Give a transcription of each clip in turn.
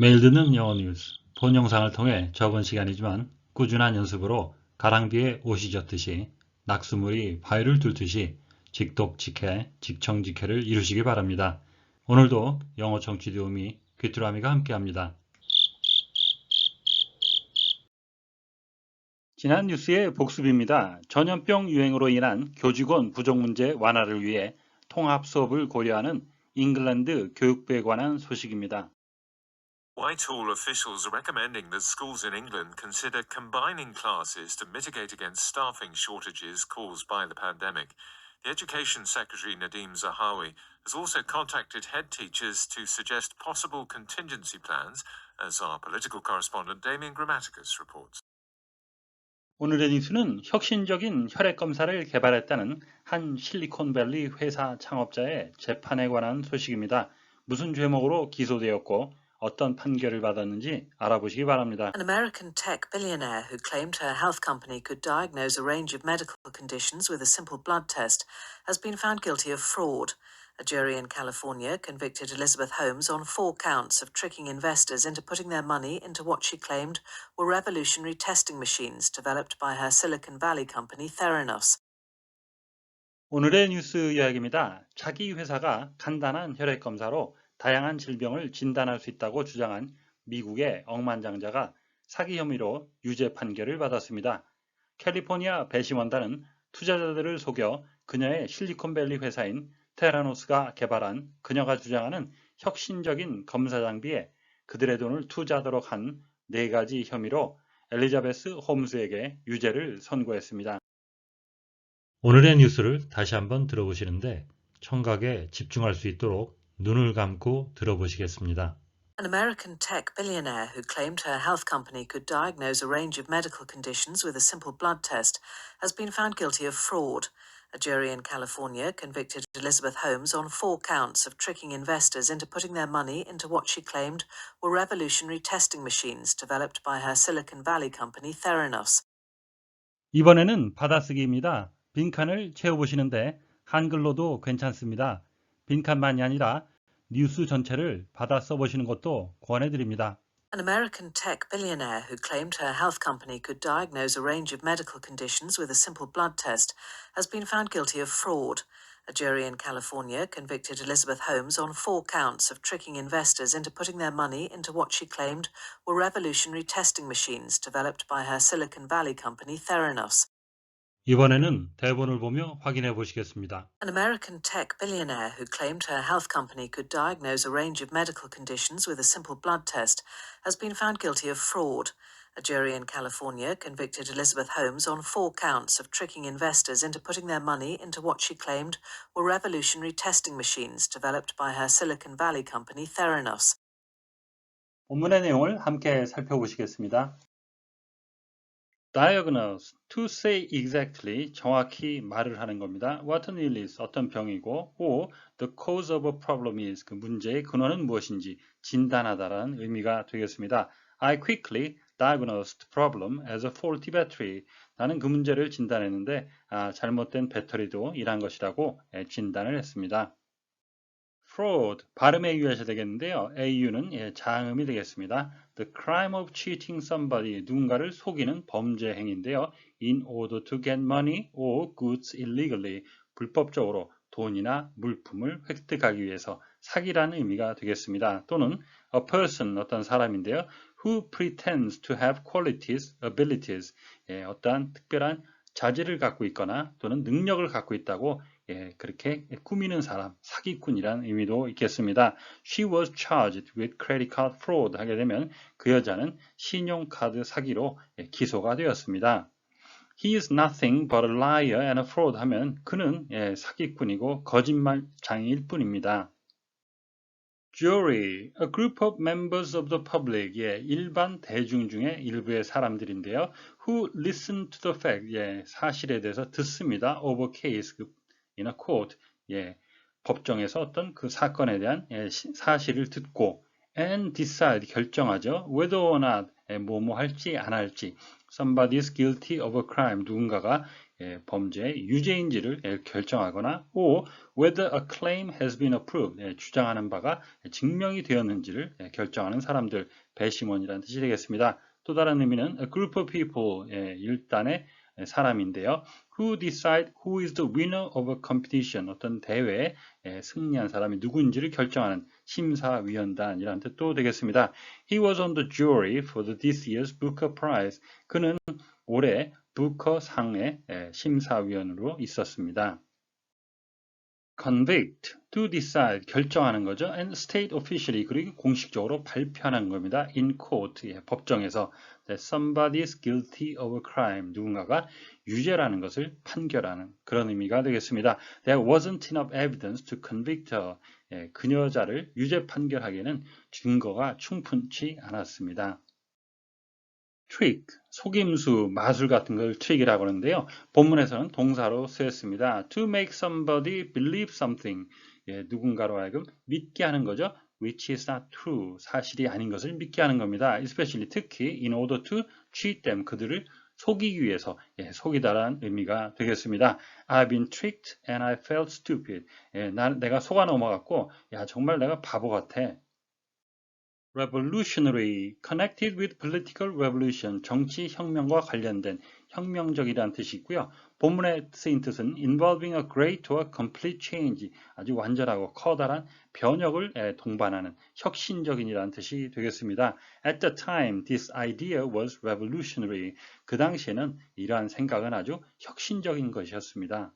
매일 듣는 영어 뉴스, 본 영상을 통해 적은 시간이지만 꾸준한 연습으로 가랑비에 옷이 젖듯이 낙수물이 바위를 뚫듯이 직독직해, 직청직해를 이루시기 바랍니다. 오늘도 영어 청취 도우미 귀뚜라미가 함께합니다. 지난 뉴스의 복습입니다. 전염병 유행으로 인한 교직원 부족 문제 완화를 위해 통합 수업을 고려하는 잉글랜드 교육부에 관한 소식입니다. Whitehall officials are recommending that schools in England consider combining classes to mitigate against staffing shortages caused by the pandemic. The Education Secretary Nadeem Zahawi has also contacted head teachers to suggest possible contingency plans, as our political correspondent Damien Grammaticus reports. 오늘의 뉴스는 혁신적인 혈액 검사를 개발했다는 한 실리콘밸리 회사 창업자의 재판에 관한 소식입니다. 무슨 죄목으로 기소되었고 어떤 판결을 받았는지 알아보시기 바랍니다. An American tech billionaire who claimed her health company could diagnose a range of medical conditions with a simple blood test has been found guilty of fraud. A jury in California convicted Elizabeth Holmes on four counts of tricking investors into putting their money into what she claimed were revolutionary testing machines developed by her Silicon Valley company Theranos. 오늘의 뉴스 이야기입니다. 자기 회사가 간단한 혈액 검사로 다양한 질병을 진단할 수 있다고 주장한 미국의 억만장자가 사기 혐의로 유죄 판결을 받았습니다. 캘리포니아 배심원단은 투자자들을 속여 그녀의 실리콘밸리 회사인 테라노스가 개발한 그녀가 주장하는 혁신적인 검사 장비에 그들의 돈을 투자하도록 한 네 가지 혐의로 엘리자베스 홈스에게 유죄를 선고했습니다. 오늘의 뉴스를 다시 한번 들어보시는데 청각에 집중할 수 있도록 눈을 감고 들어보시겠습니다. An American tech billionaire who claimed her health company could diagnose a range of medical conditions with a simple blood test has been found guilty of fraud. A jury in California convicted Elizabeth Holmes on four counts of tricking investors into putting their money into what she claimed were revolutionary testing machines developed by her Silicon Valley company Theranos. 이번에는 받아쓰기입니다. 빈칸을 채워보시는데 한글로도 괜찮습니다. 빈칸만이 아니라 뉴스 전체를 받아 써보시는 것도 권해드립니다. An American tech billionaire who claimed her health company could diagnose a range of medical conditions with a simple blood test has been found guilty of fraud. A jury in California convicted Elizabeth Holmes on four counts of tricking investors into putting their money into what she claimed were revolutionary testing machines developed by her Silicon Valley company Theranos. 이번에는 대본을 보며 확인해 보시겠습니다. An American tech billionaire who claimed her health company could diagnose a range of medical conditions with a simple blood test has been found guilty of fraud. A jury in California convicted Elizabeth Holmes on four counts of tricking investors into putting their money into what she claimed were revolutionary testing machines developed by her Silicon Valley company Theranos. 본문의 내용을 함께 살펴보시겠습니다. Diagnose, to say exactly, 정확히 말을 하는 겁니다. what an illness, 어떤 병이고, or the cause of a problem is, 그 문제의 근원은 무엇인지 진단하다라는 의미가 되겠습니다. I quickly diagnosed problem as a faulty battery. 나는 그 문제를 진단했는데 아, 잘못된 배터리도 일한 것이라고 예, 진단을 했습니다. Fraud, 발음에 유의하셔야 되겠는데요. au는 예, 자음이 되겠습니다. The crime of cheating somebody, 누군가를 속이는 범죄 행위인데요. In order to get money or goods illegally, 불법적으로 돈이나 물품을 획득하기 위해서 사기라는 의미가 되겠습니다. 또는 a person, 어떤 사람인데요. Who pretends to have qualities, abilities, 예, 어떠한 특별한 자질을 갖고 있거나 또는 능력을 갖고 있다고 예, 그렇게 꾸미는 사람, 사기꾼이란 의미도 있겠습니다. She was charged with credit card fraud 하게 되면 그 여자는 신용카드 사기로 예, 기소가 되었습니다. He is nothing but a liar and a fraud 하면 그는 예, 사기꾼이고 거짓말장일 뿐입니다. Jury, a group of members of the public, 예, 일반 대중 중에 일부의 사람들인데요. Who listen to the fact, 예, 사실에 대해서 듣습니다. a case, 그 a court, 예, 법정에서 어떤 그 사건에 대한 예, 사실을 듣고 and decide 결정하죠. whether or not 예, 뭐뭐 할지 안 할지 somebody is guilty of a crime 누군가가 예, 범죄의 유죄인지를 예, 결정하거나 or whether a claim has been approved 예, 주장하는 바가 증명이 되었는지를 예, 결정하는 사람들 배심원이라는 뜻이 되겠습니다. 또 다른 의미는 a group of people 예, 일단의 예, 사람인데요. Who decide who is the winner of a competition 어떤 대회에 예, 승리한 사람이 누구인지를 결정하는 심사위원단이라는 뜻도 되겠습니다. He was on the jury for the this year's Booker Prize. 그는 올해 부커 상의 예, 심사위원으로 있었습니다. convict, to decide, 결정하는 거죠. and state officially, 그리고 공식적으로 발표하는 겁니다. in court, 예, 법정에서 that somebody is guilty of a crime, 누군가가 유죄라는 것을 판결하는 그런 의미가 되겠습니다. There wasn't enough evidence to convict her. 예, 그녀자를 유죄 판결하기에는 증거가 충분치 않았습니다. trick, 속임수, 마술 같은 걸 trick이라고 하는데요. 본문에서는 동사로 쓰였습니다. to make somebody believe something, 예, 누군가로 하여금 믿게 하는 거죠. Which is not true, 사실이 아닌 것을 믿게 하는 겁니다. especially 특히 in order to cheat them, 그들을 속이기 위해서 예, 속이다라는 의미가 되겠습니다. I've been tricked and I felt stupid. 예, 나, 내가 속아 넘어갔고 야 정말 내가 바보 같아. Revolutionary, connected with political revolution, 정치 혁명과 관련된 혁명적이라는 뜻이 있고요. 본문에 쓰인 뜻은 involving a great or complete change, 아주 완전하고 커다란 변혁을 예, 동반하는 혁신적인이라는 뜻이 되겠습니다. At the time, this idea was revolutionary. 그 당시에는 이러한 생각은 아주 혁신적인 것이었습니다.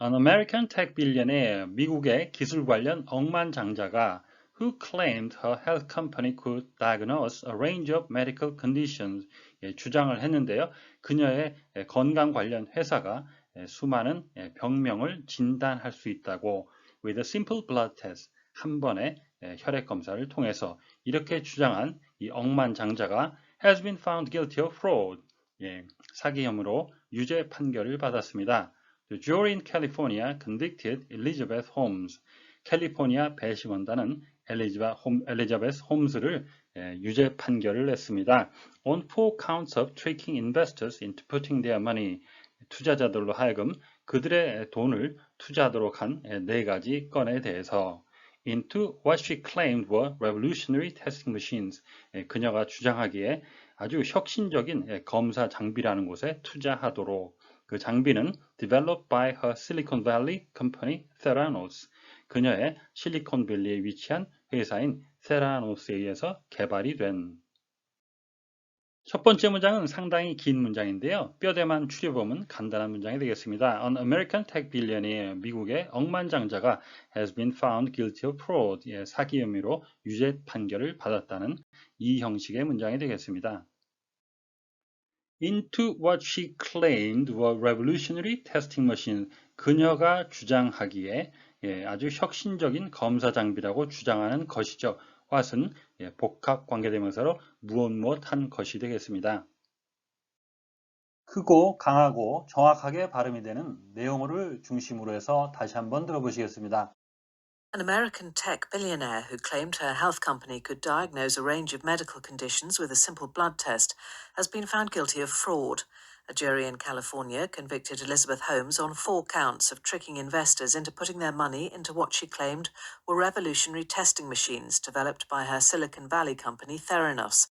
An American tech billionaire, 미국의 기술 관련 억만장자가 who claimed her health company could diagnose a range of medical conditions 예, 주장을 했는데요. 그녀의 예, 건강 관련 회사가 예, 수많은 예, 병명을 진단할 수 있다고 with a simple blood test 한 번의 예, 혈액 검사를 통해서 이렇게 주장한 이 억만장자가 has been found guilty of fraud 예, 사기 혐의로 유죄 판결을 받았습니다. The jury in California convicted Elizabeth Holmes. 캘리포니아 배심원단은 엘리자베, 홈, 엘리자베스 홈스를 예, 유죄 판결을 냈습니다. On four counts of tricking investors into putting their money 투자자들로 하여금 그들의 돈을 투자하도록 한 네 가지 건에 대해서 into what she claimed were revolutionary testing machines 예, 그녀가 주장하기에 아주 혁신적인 예, 검사 장비라는 곳에 투자하도록 그 장비는 developed by her Silicon Valley company Theranos 그녀의 실리콘밸리에 위치한 회사인 세라노스에 의해서 개발이 된 첫 번째 문장은 상당히 긴 문장인데요. 뼈대만 추려보면 간단한 문장이 되겠습니다. An American tech billionaire, 미국의 억만장자가 has been found guilty of fraud, 예, 사기 혐의로 유죄 판결을 받았다는 이 형식의 문장이 되겠습니다. Into what she claimed were revolutionary testing machines, 그녀가 주장하기에 예, 아주 혁신적인 검사 장비라고 주장하는 것이죠. what은 예, 복합 관계대명사로 무엇 무엇 한 것이 되겠습니다. 크고 강하고 정확하게 발음이 되는 내용어를 중심으로 해서 다시 한번 들어보시겠습니다. An American tech billionaire who claimed her health company could diagnose a range of medical conditions with a simple blood test has been found guilty of fraud. A jury in California convicted Elizabeth Holmes on four counts of tricking investors into putting their money into what she claimed were revolutionary testing machines developed by her Silicon Valley company Theranos.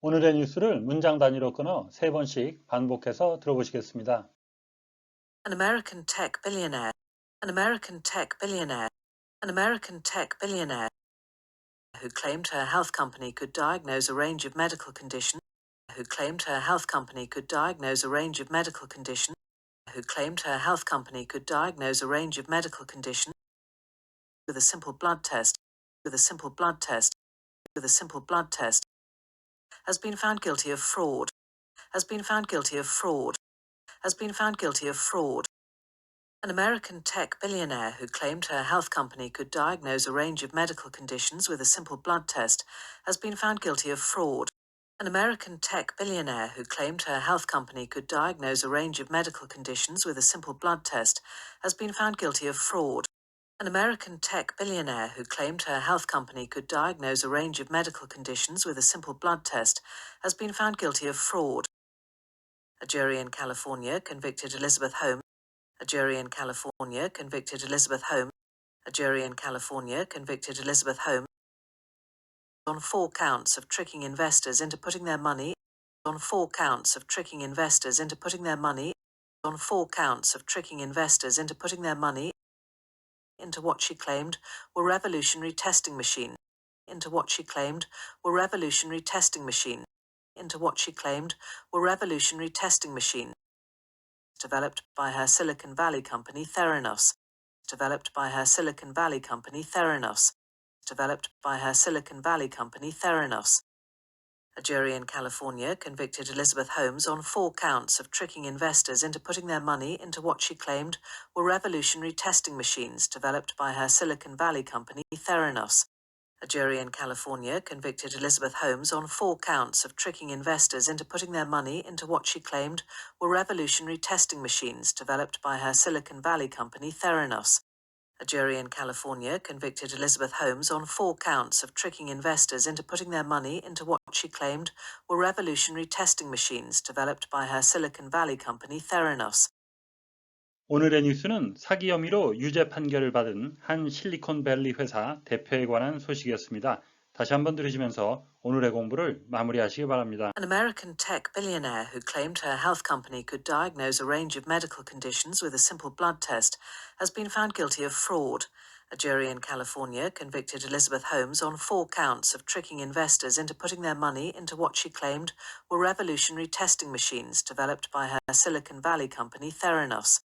오늘의 뉴스를 문장 단위로 끊어 세 번씩 반복해서 들어보시겠습니다. An American tech billionaire. an American tech billionaire. An American tech billionaire who claimed her health company could diagnose a range of medical conditions. Who claimed her health company could diagnose a range of medical conditions. Who claimed her health company could diagnose a range of medical conditions with a simple blood test. With a simple blood test. With a simple blood test. Has been found guilty of fraud. Has been found guilty of fraud. Has been found guilty of fraud. An American tech billionaire who claimed her health company could diagnose a range of medical conditions with a simple blood test has been found guilty of fraud. An American tech billionaire who claimed her health company could diagnose a range of medical conditions with a simple blood test has been found guilty of fraud. An American tech billionaire who claimed her health company could diagnose a range of medical conditions with a simple blood test has been found guilty of fraud. A jury in California convicted Elizabeth Holmes. A jury in California convicted Elizabeth Holmes. A jury in California convicted Elizabeth Holmes. On four counts of tricking investors into putting their money. On four counts of tricking investors into putting their money. On four counts of tricking investors into putting their money. Into what she claimed were revolutionary testing machines into what she claimed were revolutionary testing machines into what she claimed were revolutionary testing machines developed by her Silicon Valley company Theranos. Developed by her Silicon Valley company Theranos. Developed by her Silicon Valley company Theranos. A jury in California convicted Elizabeth Holmes on four counts of tricking investors into putting their money into what she claimed were revolutionary testing machines developed by her Silicon Valley company Theranos. A jury in California convicted Elizabeth Holmes on four counts of tricking investors into putting their money into what she claimed were revolutionary testing machines developed by her Silicon Valley company Theranos. A jury in California convicted Elizabeth Holmes on four counts of tricking investors into putting their money into what she claimed were revolutionary testing machines developed by her Silicon Valley company Theranos. 오늘의 뉴스는 사기 혐의로 유죄 판결을 받은 한 실리콘밸리 회사 대표에 관한 소식이었습니다. 다시 한번 들으시면서 오늘의 공부를 마무리하시기 바랍니다. An American tech billionaire who claimed her health company could diagnose a range of medical conditions with a simple blood test has been found guilty of fraud. A jury in California convicted Elizabeth Holmes on four counts of tricking investors into putting their money into what she claimed were revolutionary testing machines developed by her Silicon Valley company Theranos.